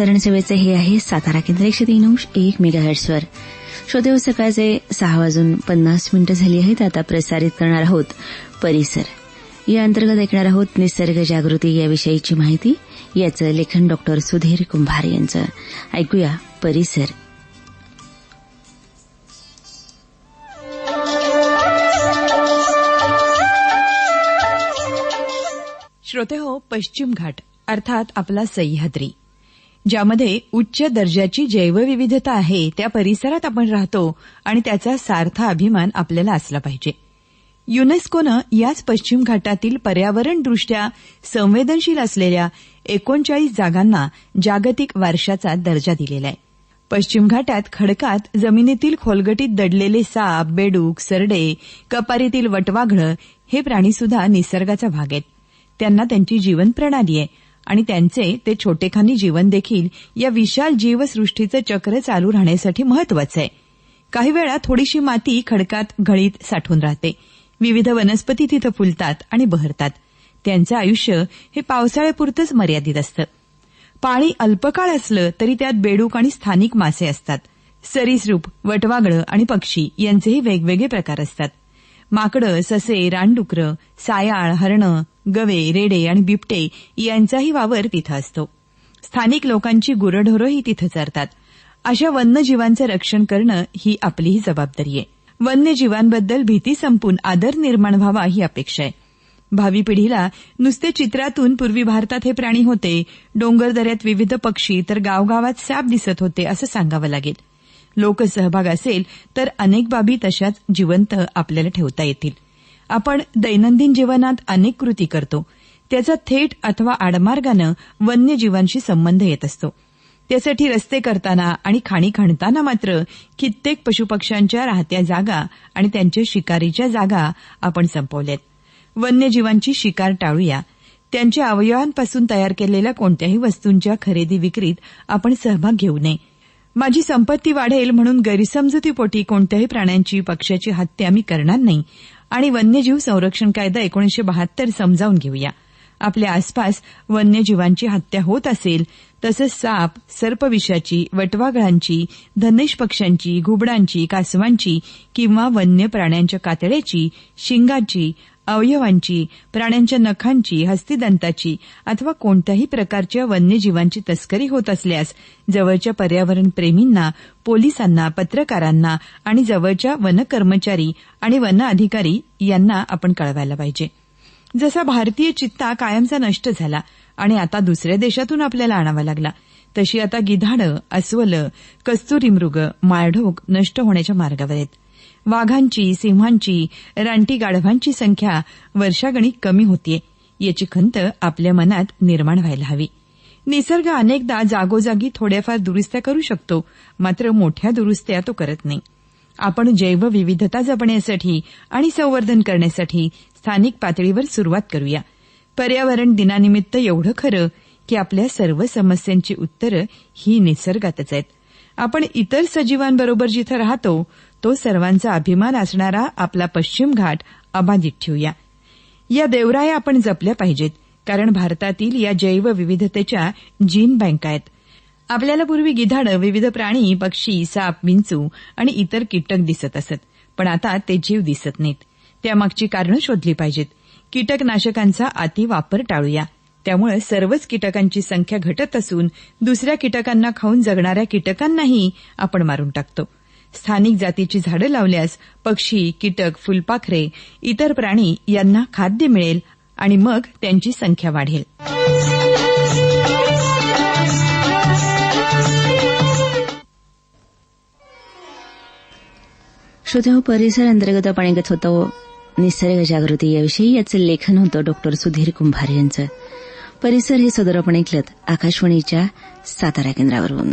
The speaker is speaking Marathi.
सेवेचे हे आहे सातारा केंद्र एकशे तीन अंश एक मेगाहर्ट्सवर श्रोते हो, सकाळचे सहा वाजून पन्नास मिनिटं झाली आहेत. आता प्रसारित करणार आहोत परिसर. या अंतर्गत ऐकणार आहोत निसर्ग जागृती याविषयीची माहिती. याचं लेखन डॉक्टर सुधीर कुंभार यांचं. ऐकूया परिसर. श्रोते हो पश्चिम घाट अर्थात आपला सह्याद्री. ज्यामध्ये उच्च दर्जाची जैवविविधता आहे त्या परिसरात आपण राहतो आणि त्याचा सार्थ अभिमान आपल्याला असला पाहिजे. युनेस्कोनं याच पश्चिम घाटातील पर्यावरणदृष्ट्या संवेदनशील असलेल्या एकोणचाळीस जागांना जागतिक वारशाचा दर्जा दिलेला आहे पश्चिम घाटात खडकात जमिनीतील खोलगटीत दडलेले साप बेडूक सरडे कपारीतील वटवाघळं हे प्राणीसुद्धा निसर्गाचा भाग आहेत. त्यांना त्यांची जीवन प्रणाली आहे. आणि त्यांचे ते छोटेखानी जीवन देखील या विशाल जीवसृष्टीचं चक्र चालू राहण्यासाठी महत्वाचं आहे. काही वेळा थोडीशी माती खडकात घळीत साठून राहते. विविध वनस्पती तिथं फुलतात आणि बहरतात. त्यांचं आयुष्य हे पावसाळ्यापुरतंच मर्यादित असतं. पाणी अल्पकाळ असलं तरी त्यात बेडूक आणि स्थानिक मासे असतात. सरीसरूप वटवागळं आणि पक्षी यांचेही वेगवेगळे प्रकार असतात. माकडं ससे रानडुकरं सायाळ हरणं गवे रेडे आणि बिबटे यांचाही वावर तिथं असतो. स्थानिक लोकांची गुरढोरंही तिथं चरतात. अशा वन्यजीवांचं रक्षण करणं ही आपलीही जबाबदारी आहे. वन्यजीवांबद्दल भीती संपून आदर निर्माण व्हावा ही अपेक्षा आहे. भावी पिढीला नुसते चित्रातून पूर्वी भारतात हे प्राणी होते डोंगरदऱ्यात विविध पक्षी तर गावगावात साप दिसत होते असं सांगावं लागेल. लोकसहभाग असेल तर अनेक बाबी तशाच जिवंत आपल्याला ठेवता येतील. आपण दैनंदिन जीवनात अनेक कृती करतो. त्याचा थेट अथवा आडमार्गानं वन्यजीवांशी संबंध येत असतो. त्यासाठी रस्ते करताना आणि खाणी खणताना मात्र कित्येक पशुपक्ष्यांच्या राहत्या जागा आणि त्यांच्या शिकारीच्या जागा आपण संपवल्यात. वन्यजीवांची शिकार टाळूया. त्यांच्या अवयवांपासून तयार केलेल्या कोणत्याही वस्तूंच्या खरेदी विक्रीत आपण सहभाग घेऊ नये. माझी संपत्ती वाढेल म्हणून गैरसमजुतीपोटी कोणत्याही प्राण्यांची पक्ष्याची हत्या मी करणार नाही. आणि वन्यजीव संरक्षण कायदा एकोणीशे बहात्तर समजावून घेऊया. आपल्या आसपास वन्यजीवांची हत्या होत असेल तसंच साप सर्पविषाची वटवागळांची धनेश पक्ष्यांची घुबडांची कासवांची किंवा वन्य प्राण्यांच्या कातड्याची शिंगाची अवयवांची प्राण्यांच्या नखांची हस्तिदंताची अथवा कोणत्याही प्रकारच्या वन्यजीवांची तस्करी होत असल्यास जवळच्या पर्यावरण प्रेमींना पोलिसांना पत्रकारांना आणि जवळच्या वनकर्मचारी आणि वन अधिकारी यांना आपण कळवायला पाहिजे. जसा भारतीय चित्ता कायमचा नष्ट झाला आणि आता दुसऱ्या देशातून आपल्याला आणावा लागला तशी आता गिधाडं अस्वलं कस्तुरी मृग माळढोक नष्ट होण्याच्या मार्गावर आहेत. वाघांची सिंहांची रानटी गाढवांची संख्या वर्षागणिक कमी होतीये याची खंत आपल्या मनात निर्माण व्हायला हवी. निसर्ग अनेकदा जागोजागी थोड्याफार दुरुस्त्या करू शकतो मात्र मोठ्या दुरुस्त्या तो करत नाही. आपण जैवविविधता जपण्यासाठी आणि संवर्धन करण्यासाठी स्थानिक पातळीवर सुरुवात करूया. पर्यावरण दिनानिमित्त एवढं खरं की आपल्या सर्व समस्यांची उत्तरं ही निसर्गातच आहेत. आपण इतर सजीवांबरोबर जिथं राहतो तो सर्वांचा अभिमान असणारा आपला पश्चिम घाट अबाधित ठेवूया. या देवराया आपण जपल्या पाहिजेत कारण भारतातील या जैवविविधतेच्या जीन बँका आहेत. आपल्याला पूर्वी गिधाडं विविध प्राणी पक्षी साप विंचू आणि इतर कीटक दिसत असत पण आता ते जीव दिसत नाहीत. त्यामागची कारणं शोधली पाहिजेत. कीटकनाशकांचा अतिवापर टाळूया. त्यामुळे सर्वच कीटकांची संख्या घटत असून दुसऱ्या कीटकांना खाऊन जगणाऱ्या कीटकांनाही आपण मारून टाकतो. स्थानिक जातीची झाडं लावल्यास पक्षी कीटक फुलपाखरे इतर प्राणी यांना खाद्य मिळेल आणि मग त्यांची संख्या वाढेल. श्रोते हो, परिसर अंतर्गत आपण ऐकत होतो निसर्ग जागृती याविषयी. याचं लेखन होतं डॉक्टर सुधीर कुंभार यांचं. परिसर हे सदर आपण ऐकलं आकाशवाणीच्या सातारा केंद्रावरून.